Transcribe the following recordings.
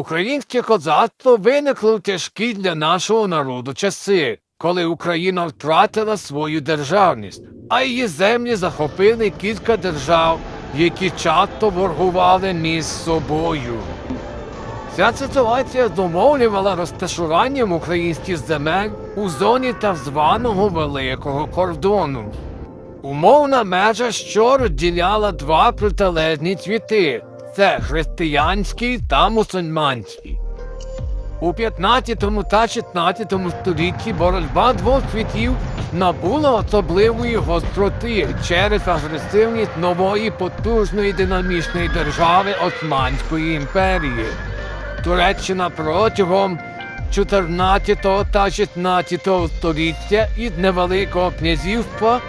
Українське козацтво виникло в тяжкі для нашого народу часи, коли Україна втратила свою державність, а її землі захопили кілька держав, які часто воргували між собою. Ця ситуація зумовлювала розташуванням українських земель у зоні так званого Великого кордону. Умовна межа, що розділяла два протилежні цвіти це християнський та мусульманський. У 15 та 16 столітті боротьба двох світів набула особливої гостроти через агресивність нової потужної динамічної держави Османської імперії. Туреччина протягом 14 та 16 століття із невеликого князівства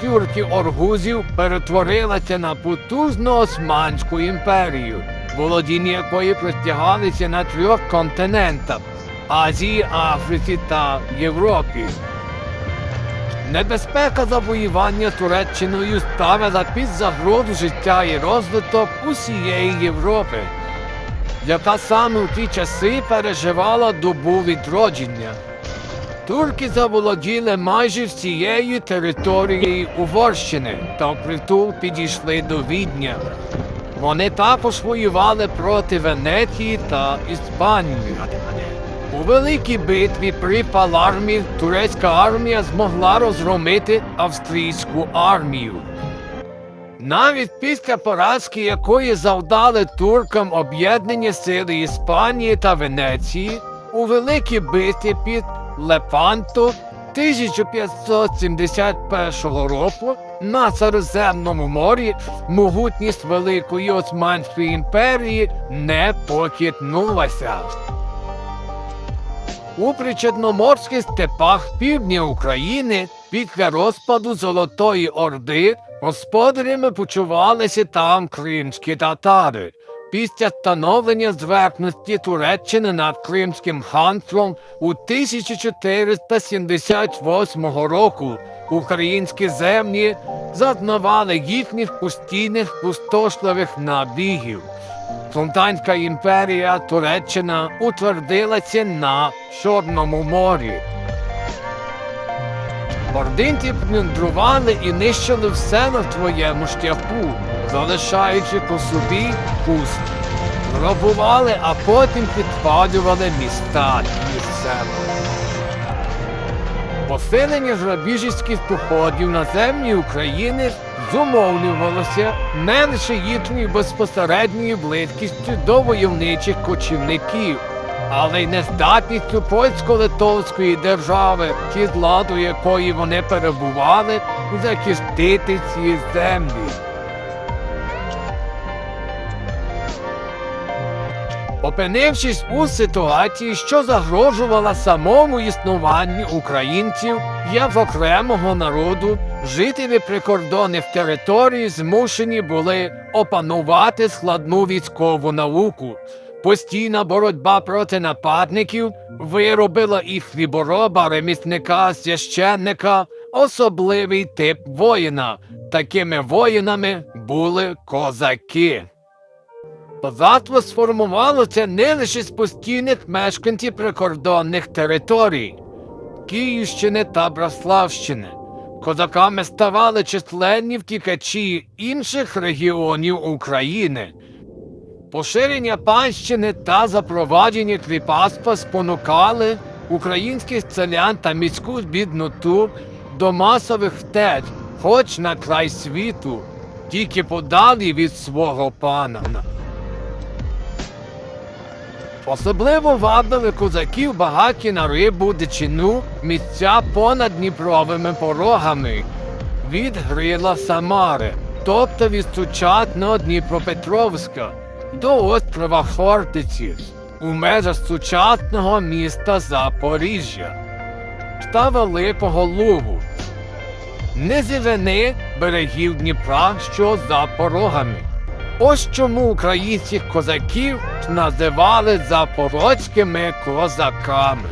тюрків оргузів перетворилася на потужну Османську імперію, володіння якої простягалися на трьох континентах Азії, Африці та Європі. Небезпека завоювання Туреччиною ставила під загрозу життя і розвиток усієї Європи, яка саме у ті часи переживала добу відродження. Турки заволоділи майже всією територією Угорщини та впритул підійшли до Відня. Вони також воювали проти Венеції та Іспанії. У великій битві при Палармі турецька армія змогла розгромити австрійську армію. Навіть після поразки, якої завдали туркам об'єднані сили Іспанії та Венеції, у великій битві під Лепанто 1571 року на Середземному морі могутність Великої Османської імперії не похитнулася. У причорноморських степах півдня України після розпаду Золотої Орди господарями почувалися там кримські татари. Після становлення зверхності Туреччини над Кримським ханством у 1478 року українські землі зазнавали їхніх постійних пустошливих набігів. Султанська імперія Туреччина утвердилася на Чорному морі. Ординці плюндрували і нищили все на твоєму шляху, залишаючи по собі пуст. Грабували, а потім підпалювали міста і села. Посилення грабіжівських походів на землі України зумовлювалося не лише їхньою безпосередньою близькістю до войовничих кочівників, але й нездатністю польсько-литовської держави, під владу якої вони перебували, захистити ці землі. Опинившись у ситуації, що загрожувала самому існуванню українців як окремого народу, жителі прикордонних територій змушені були опанувати складну військову науку. Постійна боротьба проти нападників виробила і хлібороба, ремісника, священника, особливий тип воїна. Такими воїнами були козаки. Козацтво сформувалося не лише з постійних мешканців прикордонних територій Київщини та Браславщини. Козаками ставали численні втікачі інших регіонів України. Поширення панщини та запровадження кріпацтва спонукали українських селян та міську бідноту до масових втеч, хоч на край світу, тільки подалі від свого пана. Особливо вабили козаків багаті на рибу, дичину, місця понад Дніпровими порогами від Грила Самари, тобто від сучасного Дніпропетровська до острова Хортиці у межах сучасного міста Запоріжжя та Великого Лугу, низовини берегів Дніпра, що за порогами. Ось чому українських козаків називали запорозькими козаками.